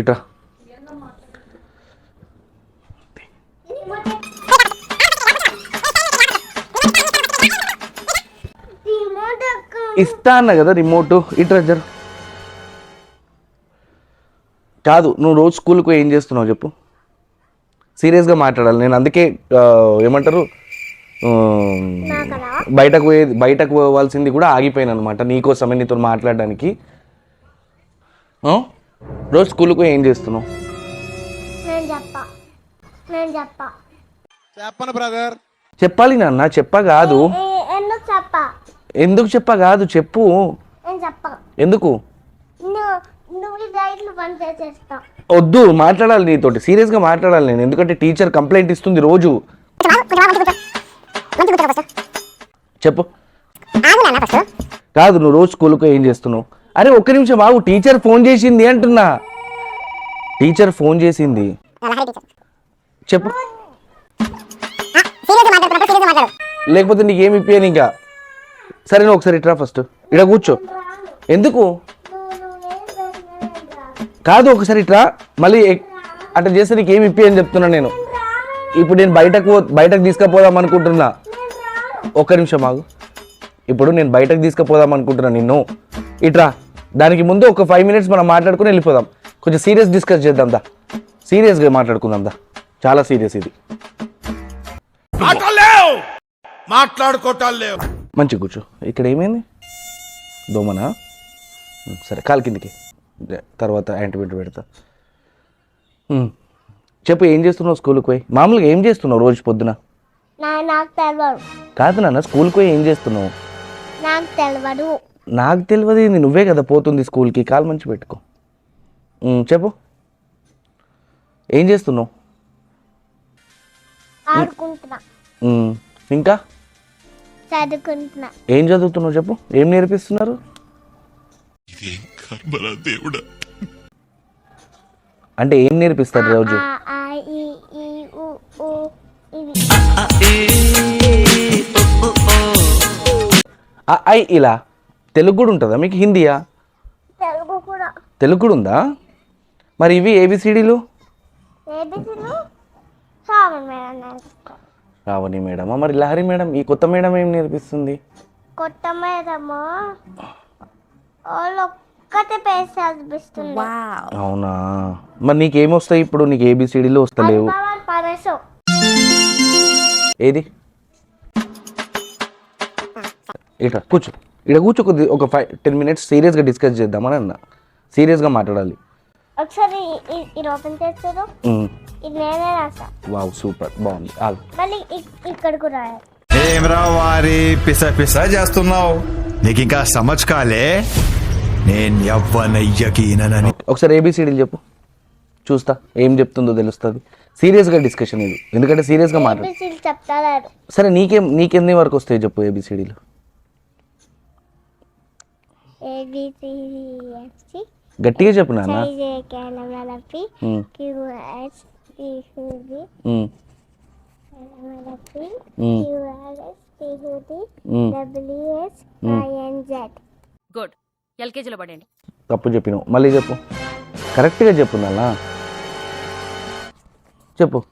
ఇట్రా. ఇస్తా అన్న కదా రిమోట్ ఇట్రా జర. కాదు నువ్వు రోజు స్కూల్కి ఏం చేస్తున్నావు చెప్పు. సీరియస్గా మాట్లాడాలి. నేను అందుకే ఏమంటారు బయటకు పోయే బయటకు పోవాల్సింది కూడా ఆగిపోయాను అనమాట నీకోసమే నీతో మాట్లాడడానికి. ఆ? రోజు స్కూల్కి ఏం చేస్తున్నావు? నేను చెప్పా నేను చెప్పా. చెప్పను బ్రదర్. చెప్పాలి నాన్న చెప్ప కాదు. ఎందుకు చెప్పా? ఎందుకు చెప్ప కాదు చెప్పు. నేను చెప్పా. ఎందుకు? వద్దు మాట్లాడాలి నీతోటి. సీరియస్గా మాట్లాడాలి నేను. ఎందుకంటే టీచర్ కంప్లైంట్ ఇస్తుంది రోజు. చెప్పు. కాదు నువ్వు రోజు స్కూల్కి ఏం చేస్తున్నావు? అరే ఒక్క నిమిషం ఆగు టీచర్ ఫోన్ చేసింది అంటున్నా. టీచర్ ఫోన్ చేసింది. చెప్పు. లేకపోతే నీకేమి ఇప్పాను ఇంకా? సరే నువ్వు ఒకసారి ఇట్రా ఫస్ట్ ఇక్కడ కూర్చో. ఎందుకు? కాదు ఒకసారి ఇట్రా. మళ్ళీ అట్లా చేస్తే నీకేమి ఇప్పి అని చెప్తున్నా నేను. ఇప్పుడు నేను బయటకు బయటకు తీసుకుపోదాం అనుకుంటున్నా. ఒక్క నిమిషం ఆగు. ఇప్పుడు నేను బయటకు తీసుకుపోదాం అనుకుంటున్నా నిన్ను. ఇట్రా దానికి ముందు ఒక ఫైవ్ మినిట్స్ మనం మాట్లాడుకుని వెళ్ళిపోదాం. కొంచెం సీరియస్ డిస్కస్ చేద్దాం దా. సీరియస్గా మాట్లాడుకుందాం దా. చాలా సీరియస్ ఇది. మాట్లాడుకోవటాలు లేవు మంచి కూర్చో. ఇక్కడ ఏమైంది? దోమనా? సరే కాలు కిందికి. తర్వాత యాంటీబయాటిక్ పెడతా. చెప్పు ఏం చేస్తున్నావు స్కూల్కి పోయి? మామూలుగా ఏం చేస్తున్నావు రోజు పొద్దున? నా నాకు తెలియదు కాదు నాన్న స్కూల్కి పోయి ఏం చేస్తున్నావు? నాకు తెలియదు నాకు తెలియదు ఏంది నువ్వే కదా పోతుంది స్కూల్కి కాలు మంచి పెట్టుకో. చెప్పు. ఏం చేస్తున్నావు? ఇంకా? చదువుకుంటున్నా. ఏం చదువుతున్నావు చెప్పు? ఏం నేర్పిస్తున్నారు? అంటే ఏం నేర్పిస్తారు రోజు? ఆ ఆ ఈ ఈ ఉ ఊ ఇవి. ఆ, ఐ ఇలా. తెలుగు కూడా ఉంటుందా మీకు హిందీయా? తెలుగు కూడా తెలుగు కూడా ఉందా మరి ఇవి ఏబిసిడీలు? రావణి మేడమా? మరి లహరి మేడం ఈ కొత్త మేడం ఏం నేర్పిస్తుంది? కొత్త మేడము? ఒక్కటే అవునా? మరి నీకేమొస్తాయి ఇప్పుడు? నీకు ఏబిసిడీలు వస్తలేవు. పరసు ఏది? ఇట్లా కూర్చో. ఇక్కడ కూర్చో కొద్ది ఒక ఫైవ్ టెన్ మినిట్స్ సీరియస్గా డిస్కస్ చేద్దామని అన్న. సీరియస్గా మాట్లాడాలి. ఒకసారి ఇది ఓపెన్ చేస్తారు ఇది నేనే రాసా. వావ్ సూపర్ బాగుంది. ఆగు. మళ్ళీ ఇ- ఇక్కడికి రాయాలి ఏమ్రా వారి పిస పిస చేస్తున్నావు? నీకు ఇంకా సమజ్ కాలే? నేను ఎవ్వనయ్యకీనని ఒకసారి ఏబిసిడీలు చెప్పు. చూస్తా ఏం చెప్తుందో తెలుస్తుంది. సీరియస్గా డిస్కషన్ ఇది. ఎందుకంటే సీరియస్గా మాట్లాడు. చెప్తారు సరే నీకేం నీకెన్ని వరకు వస్తాయి చెప్పు ఏబిసిడీలు ఉమ్. డబ్ల్యూఎస్ ఐఎన్జెడ్. గుడ్. ఎల్కేజీలో పడండి తప్పు చెప్పినావు. మళ్ళీ చెప్పు. కరెక్ట్గా చెప్పు నాన్న. చెప్పు.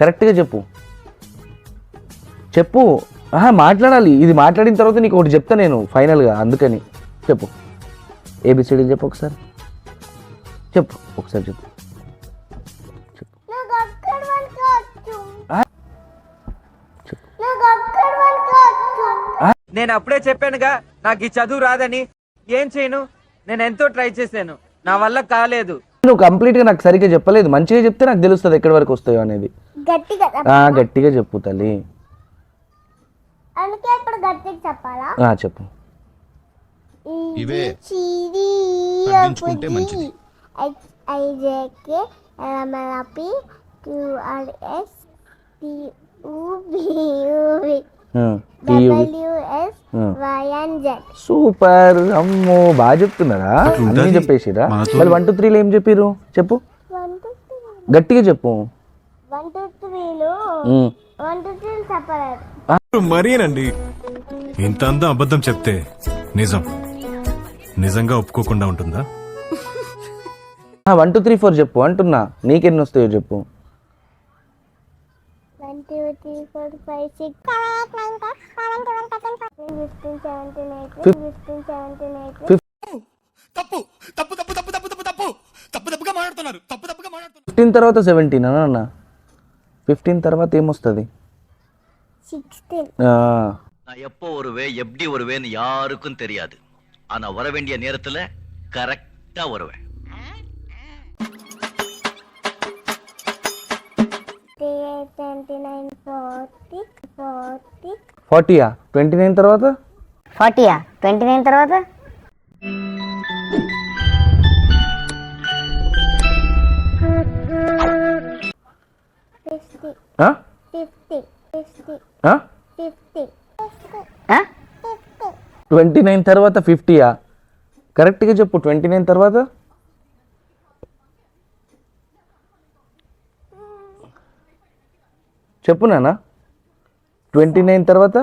కరెక్ట్గా చెప్పు. చెప్పు. మాట్లాడాలి. ఇది మాట్లాడిన తర్వాత నీకు ఒకటి చెప్తా నేను ఫైనల్గా అందుకని. చెప్పు. ఏబిసిడీలు చెప్పు ఒకసారి. చెప్పు ఒకసారి చెప్పు. నేను అప్పుడే చెప్పానుగా నాకు ఈ చదువు రాదని. ఏం చేయను? నేను ఎంతో ట్రై చేశాను. నా వల్ల కాలేదు. నువ్వు కంప్లీట్గా నాకు సరిగ్గా చెప్పలేదు. మంచిగా చెప్తే నాకు తెలుస్తుంది ఎక్కడి వరకు వస్తాయో అనేది. గట్టిగా చెప్ప- ఆ, గట్టిగా చెప్పు తల్లి. అందుకే ఇప్పుడు గట్టిగా చెప్పాలా? ఆ, చెప్పు. ఇవే మంచిది. టియుబి ఆ, T U W S Hmm. Y N Z super అమ్మో బాగా చెప్తున్నారా? అన్నీ చెప్పేసిరా? మరి వన్ టూ త్రీలో ఏం చెప్పిర్రు? చెప్పు. గట్టిగా చెప్పు. One two త్రీలు? మరీనండి ఇంతంతా అబద్ధం చెప్తే నిజం. నిజంగా ఒప్పుకోకుండా ఉంటుందా? వన్ టూ త్రీ ఫోర్ చెప్పు. అంటున్నా. నీకెన్ని వస్తాయో చెప్పు. తప్పు తప్పు తప్పు తప్పు తప్పు తప్పు తప్పు తప్పుగా మాట్లాడుతున్నారు తప్పు తప్పుగా మాట్లాడుతున్నారు ఫిఫ్టీన్ తర్వాత సెవెంటీన్ అన్న. ఫిఫ్టీన్ తర్వాత ఏమొస్తుంది సిక్స్టీన్ நான் எப்போ வருவேன் எப்படி வருவேன்னு யாருக்கும் தெரியாது ஆனா வர வேண்டிய நேரத்துல கரெக்டா வருவேன் twenty nine forty forty ఫార్టీయా twenty nine తర్వాత ఫార్టీయా ట్వంటీ నైన్ తర్వాత ట్వంటీ నైన్ తర్వాత ఫిఫ్టీయా? కరెక్ట్గా చెప్పు ట్వంటీ నైన్ తర్వాత? చెప్పు నాన్న. ట్వంటీ నైన్ తర్వాత?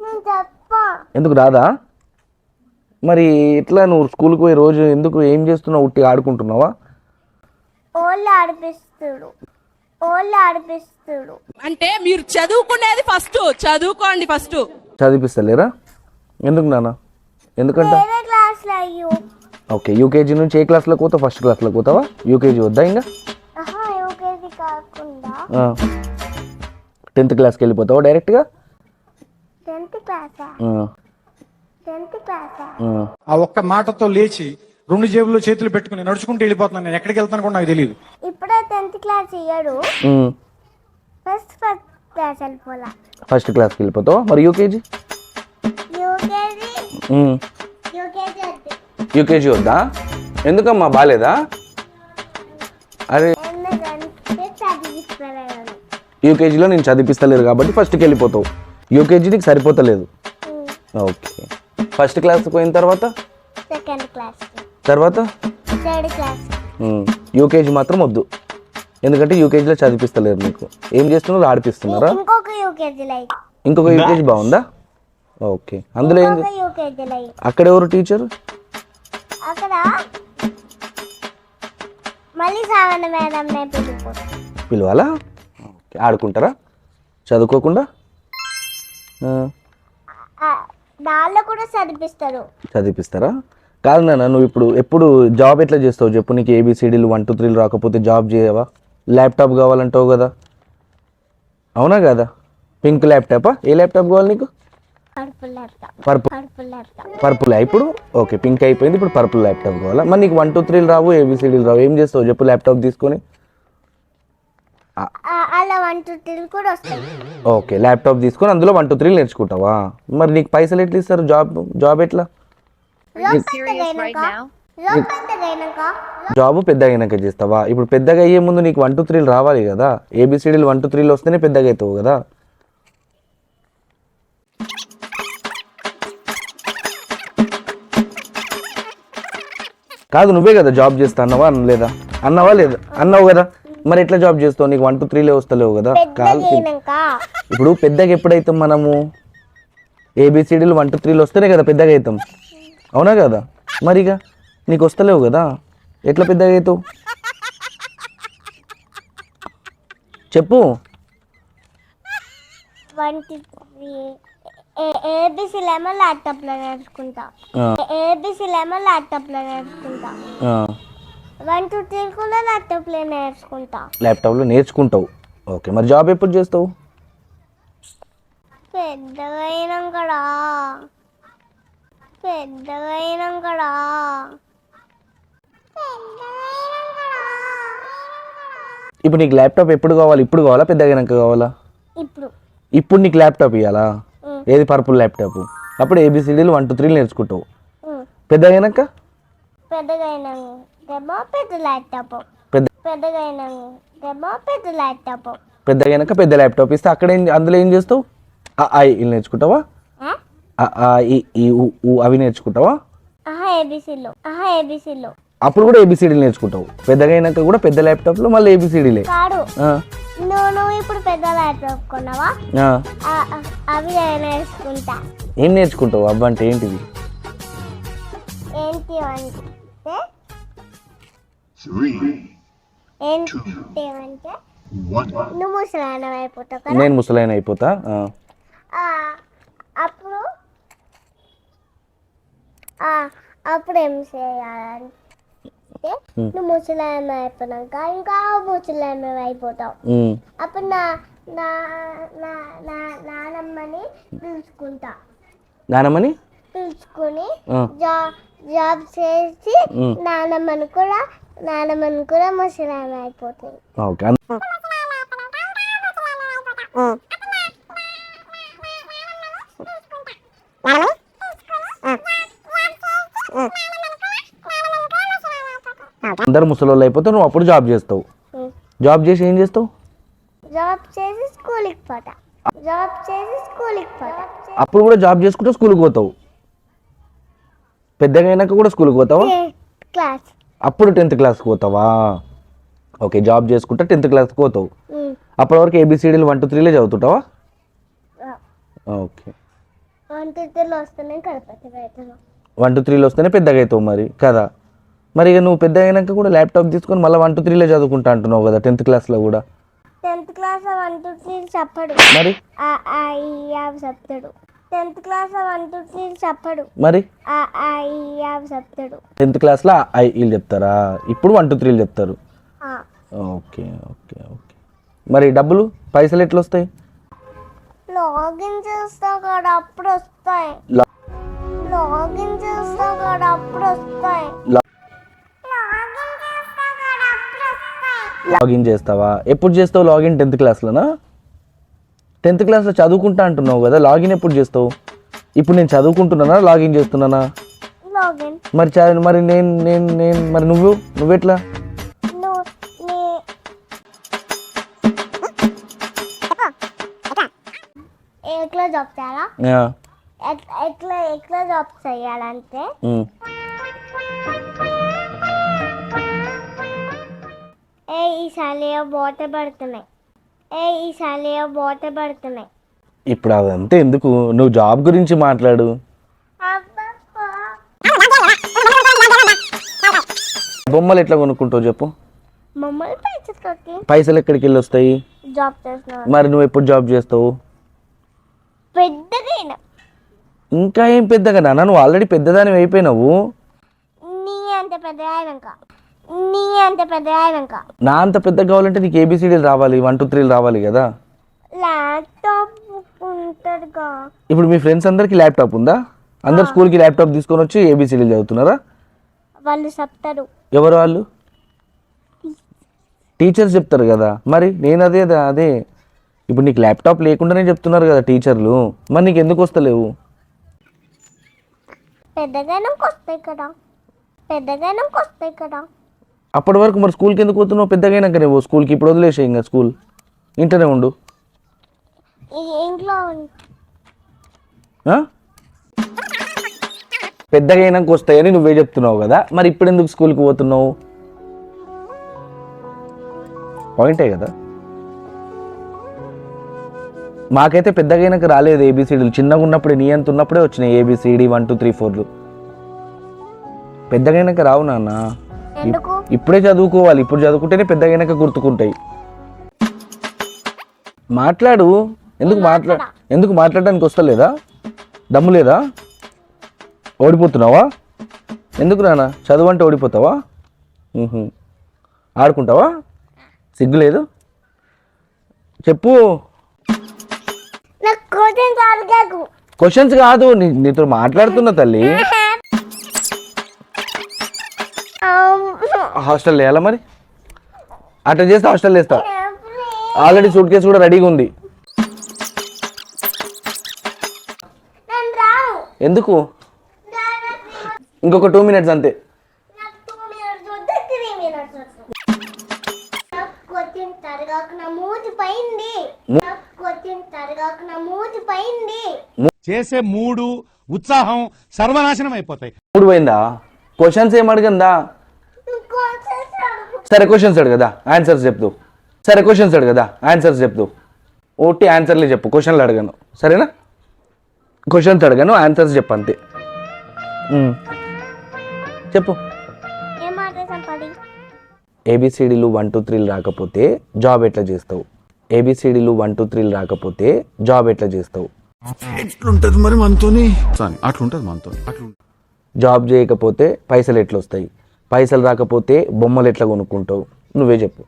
నేను చెప్పా. ఎందుకు రాదా? మరి ఎట్లా నువ్వు స్కూల్కి పోయి రోజు ఎందుకు ఏం చేస్తున్నావు? ఉట్టి ఆడుకుంటున్నావా? ఓళ్ళు ఆడిపిస్తుడు. ఓళ్ళు ఆడిపిస్తుడు. అంటే మీరు చదువుకునేది ఫస్ట్ చదువుకోండి ఫస్ట్. చదివిస్తలేరా ఎందుకు నాన్న? ఎందుకంట? వేరే క్లాస్లో అయ్యో. ఓకే యూకేజీ నుంచి ఏ క్లాస్లోకి పోతావు? ఫస్ట్ క్లాస్లోకి పోతావా? యూకేజీ వద్దా ఇంకా ఆహా యూకేజీ కాకుండా. టెన్త్ క్లాస్కి వెళ్ళిపోతావా డైరెక్ట్గా? టెన్త్ క్లాసా? ఆ. ఒక్క మాటతో లేచి రెండు జేబుల్లో చేతులు పెట్టుకుని నడుచుకుంటూ వెళ్ళిపోతున్నాను నేను. ఎక్కడికి వెళ్తాను కూడా నాకు తెలియదు ఇప్పుడే టెన్త్ క్లాస్ ఇయ్యడు. ఫస్ట్ ఫస్ట్ క్లాస్ వెళ్ళిపోలా. ఫస్ట్ క్లాస్కి వెళ్ళిపోతావా? మరి యూకేజీ? యూకేజీ? యూకేజీ వద్దు. ఎందుకమ్మా బాగాలేదా అరే. యూకేజీలో నేను చదివిస్తలేరు కాబట్టి ఫస్ట్కి వెళ్ళిపోతావు. యూకేజీ నీకు సరిపోతలేదు ఓకే. ఫస్ట్ క్లాస్కి పోయిన తర్వాత? సెకండ్ క్లాస్ తర్వాత? థర్డ్ క్లాస్ యూకేజీ మాత్రం వద్దు. ఎందుకంటే యూకేజీలో చదివిస్తలేరు నీకు ఏం చేస్తున్నారు? ఆడిపిస్తున్నారా? ఇంకొక యూకేజీ లైక్. ఇంకొక యూకేజీ బాగుందా? ఓకే. అందులో ఏం ఇంకొక యూకేజీ లైక్. అక్కడ ఎవరు టీచర్ అక్కడ మళ్ళీ మేడం పిలవాలా? ఆడుకుంటారా? చదువుకోకుండా? దానిలో కూడా చదివిస్తారు. చదివిపిస్తారా కాదు నాన్న నువ్వు ఇప్పుడు ఎప్పుడు జాబ్ ఎట్లా చేస్తావు చెప్పు? నీకు ఏబిసిడీలు వన్ టూ త్రీలు రాకపోతే జాబ్ చేయవా? ల్యాప్టాప్ కావాలంటావు కదా. అవునా కదా? పింక్ ల్యాప్టాపా? ఏ ల్యాప్టాప్ కావాలి నీకు? పర్పుల్ పర్పుల్ ఇప్పుడు? ఓకే పింక్ అయిపోయింది. ఇప్పుడు పర్పుల్ ల్యాప్టాప్ కావాలా? మరి నీకు వన్ టూ త్రీలు రావు ఏబిసిడీలు రావు. ఏం చేస్తావు చెప్పు ల్యాప్టాప్ తీసుకొని? అలా వన్ టూ త్రీ కూడా వస్తాయి. ఓకే ల్యాప్టాప్ తీసుకొని అందులో వన్ టూ త్రీలు నేర్చుకుంటావా? మరి నీకు పైసలు ఎట్లా ఇస్తారు? జాబ్ జాబ్ ఎట్లా? జాబ్ పెద్దగా అయినాక చేస్తావా? ఇప్పుడు పెద్దగా అయ్యే ముందు నీకు వన్ టూ త్రీలు రావాలి కదా? ఏబిసిడీలు వన్ టూ త్రీలు వస్తేనే పెద్దగా అవుతావు కదా? కాదు నువ్వే కదా జాబ్ చేస్తా అన్నావా లేదా? అన్నావా లేదా? అన్నావు కదా? మరి ఎట్లా జాబ్ చేస్తావు? నీకు వన్ టూ త్రీలే వస్తలేవు కదా? పెద్దగైనాక ఇప్పుడు పెద్దగా ఎప్పుడైతాం మనము? ఏబిసిడీలు వన్ టూ త్రీలు వస్తేనే కదా పెద్దగా అవుతాం అవునా కదా? మరిగా నీకు వస్తలేవు కదా? ఎట్లా పెద్దగా అవుతావు చెప్పు. ఏబిసిలేమో ల్యాప్టాప్లో నేర్చుకుంటా. ఏబిసిలేమో ల్యాప్టాప్లో నేర్చుకుంటా. వన్ టూ త్రీ కూడా ల్యాప్టాప్లో నేర్చుకుంటా. ల్యాప్టాప్లో నేర్చుకుంటావు. ఓకే మరి జాబ్ ఎప్పుడు చేస్తావు? పెద్దగా అయినాకడా పెద్దగా అయినాకడా ఇప్పుడు నీకు ల్యాప్టాప్ ఎప్పుడు కావాలి? ఇప్పుడు కావాలా? పెద్దగా అయినాక కావాలా? ఇప్పుడు. ఇప్పుడు నీకు ల్యాప్టాప్ ఇవ్వాలా. ఏది పర్పుల్ ల్యాప్టాప్? అప్పుడు ఏబిసిడీలు వన్ టూ త్రీలు నేర్చుకుంటావు. పెద్దగా అయినాక పెద్దగా పెద్ద ల్యాప్టాప్ పెద్దగైనాక పెద్ద ల్యాప్టాప్ ఇస్తే అక్కడ అందులో ఏం చేస్తావు? ఐ నేర్చుకుంటావా? అవి నేర్చుకుంటావా? అప్పుడు కూడా ఏబిసిడీలు నేర్చుకుంటావు. పెద్దగైనాక కూడా పెద్ద ల్యాప్టాప్లో. మళ్ళీ ఏబిసిడీలే నువ్వు ఇప్పుడు పెద్ద ల్యాప్టాప్ కొన్నావా? అవి నేర్చుకుంటా. ఏం నేర్చుకుంటావు? అబ్బా అంటే ఏంటిది? ఏంటి అంటే నువ్వు ముసలాయన అయిపోతావు కదా? నేను ముసలైన అయిపోతా అప్పుడు? ఆ, అప్పుడు ఏం చేయాలంటే నువ్వు ముసలాయన అయిపోయినాక ఇంకా ముసలాయన అయిపోతావు. అప్పుడు నా నా నా నా నానమ్మని పిలుచుకుంటా. నానమ్మని? పిలుచుకొని. జాబ్ జాబ్ చేసి. నానమ్మని కూడా నానమ్మని కూడా ముసలాయన అయిపోతుంది ఓకే అందరు ముసలోళ్ళు అయిపోతే నువ్వు అప్పుడు జాబ్ చేస్తావు. జాబ్ చేసి ఏం చేస్తావు? జాబ్ చేసి స్కూల్కి పోతా. జాబ్ చేసి స్కూల్కి పోతా. అప్పుడు కూడా జాబ్ చేసుకుంటే స్కూల్కి పోతావు. పెద్దగా అయినాక కూడా స్కూల్కి పోతావా? క్లాస్. అప్పుడు టెన్త్ క్లాస్కి పోతావా? ఓకే జాబ్ చేసుకుంటే టెన్త్ క్లాస్కి పోతావు. అప్పటి వరకు ఏబిసిడీలు వన్ టూ త్రీలే చదువుతుంటావా? ఓకే. వన్ టూ త్రీలో వస్తేనే పెద్దగా అవుతావు. మరి కదా? మరి ఇక నువ్వు పెద్ద అయినాక కూడా ల్యాప్టాప్ తీసుకొని మళ్ళీ వన్ టూ త్రీలో చదువుకుంటా అంటున్నావు కదా టెన్త్ క్లాస్లో కూడా. Tenth class one two three చెప్పడు. మరి? చెప్తాడు. Tenth class one two three చెప్పడు. మరి? చెప్తాడు. టెన్త్ క్లాస్లో ఐ వీళ్ళు చెప్తారా? ఇప్పుడు వన్ టూ త్రీలు చెప్తారు. ఆ, ఓకే ఓకే ఓకే. మరి డబ్బులు పైసలు ఎట్లా వస్తాయి. లాగిన్ చేస్తా కూడా అప్పుడు వస్తాయి. లాగిన్ చేస్తా కూడా అప్పుడు వస్తాయి. లాగిన్ చేస్తావా? ఎప్పుడు చేస్తావు లాగిన్ టెన్త్ క్లాస్లోనా? టెన్త్ క్లాస్లో చదువుకుంటా అంటున్నావు కదా లాగిన్ ఎప్పుడు చేస్తావు? ఇప్పుడు నేను చదువుకుంటున్నానా లాగిన్ చేస్తున్నానా? లాగిన్. మరి మరి నేను నేను నేను మరి నువ్వు? నువ్వెట్లా? ఎట్లా జాబ్ చేయాలా? ఎట్లా ఎట్లా జాబ్ చేయాలంటే. ఏ ఈ శాలయ బోట పడుతున్నాయి. పడుతున్నాయి. ఇప్పుడు అదంతా ఎందుకు? నువ్వు జాబ్ గురించి మాట్లాడు. బొమ్మలు ఎట్లా కొనుక్కుంటావు చెప్పు. పైసలు ఎక్కడికి వెళ్ళి వస్తాయి జాబ్ మరి నువ్వు ఎప్పుడు జాబ్ చేస్తావు? పెద్దగా ఇంకా ఏం పెద్దగా నాన్న? నువ్వు ఆల్రెడీ పెద్దదాని అయిపోయినావు. నీ అంత నీ అంత పెద్ద అయినాక నా అంత పెద్దగా కావాలంటే నీకు ఏబిసిడీలు రావాలి వన్ టూ త్రీలు రావాలి కదా? ల్యాప్టాప్ ఉంటుందిగా. ఇప్పుడు మీ ఫ్రెండ్స్ అందరికి ల్యాప్టాప్ ఉందా? అందరు స్కూల్కి ల్యాప్టాప్ తీసుకొని వచ్చి ఏబిసిడీలు చదువుతున్నారా? వాళ్ళు చెప్తారు. ఎవరు వాళ్ళు? టీచర్స్ చెప్తారు కదా. మరి నేను అదే అదే ఇప్పుడు నీకు ల్యాప్టాప్ లేకుండానే చెప్తున్నారు కదా టీచర్లు మరి నీకు ఎందుకు వస్తలేవు? పెద్దగానం వస్తాయి కదా. పెద్దగానం వస్తాయి కదా. అప్పటి వరకు మరి స్కూల్కి ఎందుకు పోతున్నావు? పెద్దగా అయినాక నువ్వు స్కూల్కి ఇప్పుడు వదిలేసే ఇంకా స్కూల్. ఇంటనే ఉండు? పెద్దగా అయినాక వస్తాయని నువ్వే చెప్తున్నావు కదా. మరి ఇప్పుడు ఎందుకు స్కూల్కి పోతున్నావు? పాయింటే కదా. మాకైతే పెద్దగా అయినాక రాలేదు ఏబిసిడీలు చిన్నగా ఉన్నప్పుడే నీ అంత ఉన్నప్పుడే వచ్చినాయి ఏబిసిడి వన్ టూ త్రీ ఫోర్లు పెద్దగా అయినాక రావు నాన్న. ఇప్పుడే చదువుకోవాలి. ఇప్పుడు చదువుకుంటేనే పెద్దగా అయినాక గుర్తుకుంటాయి. మాట్లాడు. ఎందుకు మాట్లా ఎందుకు మాట్లాడడానికి వస్తలేదా? దమ్ము లేదా? ఓడిపోతున్నావా? ఎందుకు నాన్న? చదువు అంటే ఓడిపోతావా. ఆడుకుంటావా? సిగ్గు లేదు. చెప్పు. క్వశ్చన్స్ కాదు. నీతో మాట్లాడుతున్నా తల్లి. హాస్టల్ వేయాలా మరి? అట్లా చేస్తే హాస్టల్ వేస్తా. ఆల్రెడీ సూట్ కేసు కూడా రెడీగా ఉంది. ఎందుకు? ఇంకొక టూ మినిట్స్ అంతే. చేసే మూడు ఉత్సాహం సర్వనాశనం అయిపోతాయి. మూడు పోయిందా? క్వశ్చన్స్ ఏం అడగందా? సరే క్వశ్చన్స్ అడు కదా. ఆన్సర్స్ చెప్తూ సరే క్వశ్చన్స్ అడు కదా. ఆన్సర్స్ చెప్తూ ఓటీ ఆన్సర్లే చెప్పు. క్వశ్చన్లు అడగను. సరేనా? క్వశ్చన్స్ అడగను ఆన్సర్స్ చెప్పు అంతే. చెప్పు. ఏబిసిడీలు వన్ టూ త్రీలు రాకపోతే జాబ్ ఎట్లా చేస్తావు? ఏబిసిడీలు వన్ టూ త్రీలు రాకపోతే జాబ్ ఎట్లా చేస్తావు? ఎట్లుంటది మరి మనతోని? అట్లుంటది మనతో అట్లా జాబ్ చేయకపోతే పైసలు ఎట్లా వస్తాయి పైసలు రాకపోతే బొమ్మలు ఎట్లా కొనుక్కుంటావు? నువ్వే చెప్పు.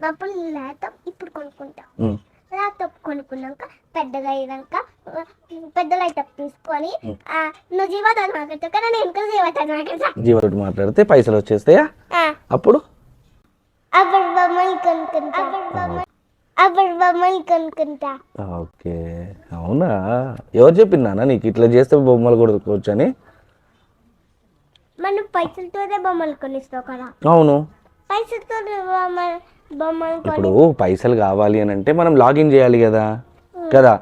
అప్పుడు ల్యాప్టాప్ ఇప్పుడు కొనుక్కుంటా. ల్యాప్టాప్ కొనుక్కున్నాక పెద్దగా అయ్యాక పెద్ద ల్యాప్టాప్ తీసుకొని ఆ, నువ్వు జీవతాన్ని మాట్లాడతావు కదా నేను ఇంకా జీవతాన్ని మాట్లాడతా జీవతోటి మాట్లాడితే పైసలు వచ్చేస్తాయా? అప్పుడు? అప్పుడు బొమ్మలు కొనుక్కుంటా. అప్పుడు బొమ్మలు కొనుక్కుంటా. ఓకే. అవునా? ఎవరు చెప్పిందా నీకు ఇట్లా చేస్తే బొమ్మలు కొడుకోవచ్చు అని మనం పైసలతోనే బొమ్మలు కొనిస్తావు కదా. అవును. పైసలతో బొమ్మలు ఇప్పుడు పైసలు కావాలి అని అంటే మనం లాగిన్ చేయాలి కదా. కదా?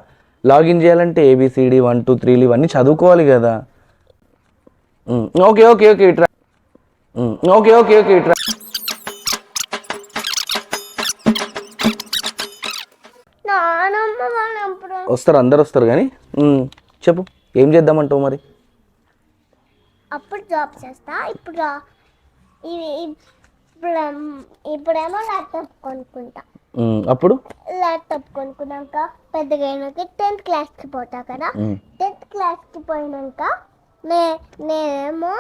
లాగిన్ చేయాలంటే ఏబిసిడి వన్ టూ త్రీలు ఇవన్నీ చదువుకోవాలి కదా. ఓకే ఓకే ఓకే ఇట్రా. ఓకే ఓకే ఓకే ఇట్రా. వస్తారు అందరు వస్తారు కానీ చెప్పు ఏం చేద్దామంటావు మరి? అప్పుడు జాబ్ చేస్తా ఇప్పుడు ఇప్పుడేమో ల్యాప్టాప్ కొనుక్కుంటా. అప్పుడు? ల్యాప్టాప్ కొనుక్కున్నాక పెద్దగా అయినాక టెన్త్ క్లాస్కి పోతా కదా. టెన్త్ క్లాస్కి పోయినాక నే నేనేమో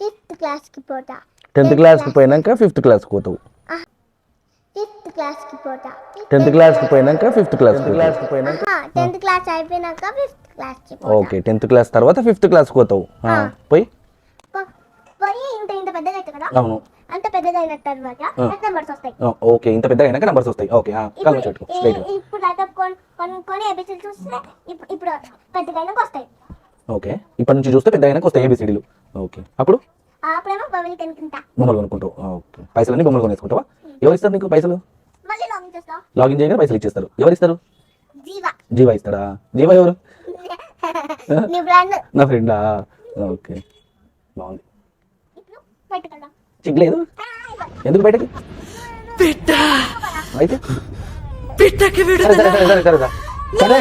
ఫిఫ్త్ క్లాస్కి పోతా. టెన్త్ క్లాస్కి పోయినాక ఫిఫ్త్ క్లాస్కి పోతావు. ఫిఫ్త్ క్లాస్కి పోతా. టెన్త్ క్లాస్కి పోయినాక ఫిఫ్త్ క్లాస్కి క్లాస్కి పోయినాక టెన్త్ క్లాస్ అయిపోయినాక ఫిఫ్త్ క్లాస్కి ఓకే టెన్త్ క్లాస్ తర్వాత ఫిఫ్త్ క్లాస్కి పోతావు. ఆ, పోయి? పోయి ఇంత ఇంత పెద్దగా అవుతుంది కదా? అవును. అంత పెద్దగా అయిన తర్వాత నెంబర్స్ వస్తాయి. ఓకే ఇంత పెద్దగా అయినాక నెంబర్స్ వస్తాయి ఓకే కాలు స్ట్రైట్ ఇప్పుడు కొనుక్కొని ఏబిసిడి చూస్తే ఇప్పుడు పెద్దగా అయినాక వస్తాయి. ఓకే ఇప్పటి నుంచి చూస్తే పెద్ద అయినాక వస్తాయి ఏబిసిడీలు ఓకే అప్పుడు? అప్పుడేమో బొమ్మలు కనుక్కుంటా. బొమ్మలు కొనుక్కుంటావు. ఓకే పైసలన్నీ బొమ్మలు కొనేసుకుంటావా? ఎవరు ఇస్తారు నీకు పైసలు? మళ్ళీ లాగిన్ చేస్తా. లాగిన్ చేయగానే పైసలు ఇచ్చేస్తారు. ఎవరు ఇస్తారు జీవా. జీవా ఇస్తాడా? జీవా ఎవరు? నీ ఫ్రెండా? ఓకే. బాగుంది. చిగ్లేదు ఎందుకు బయటకి? అయితే? పిట్టకి సరే సరే సరే సరే సరే సరే.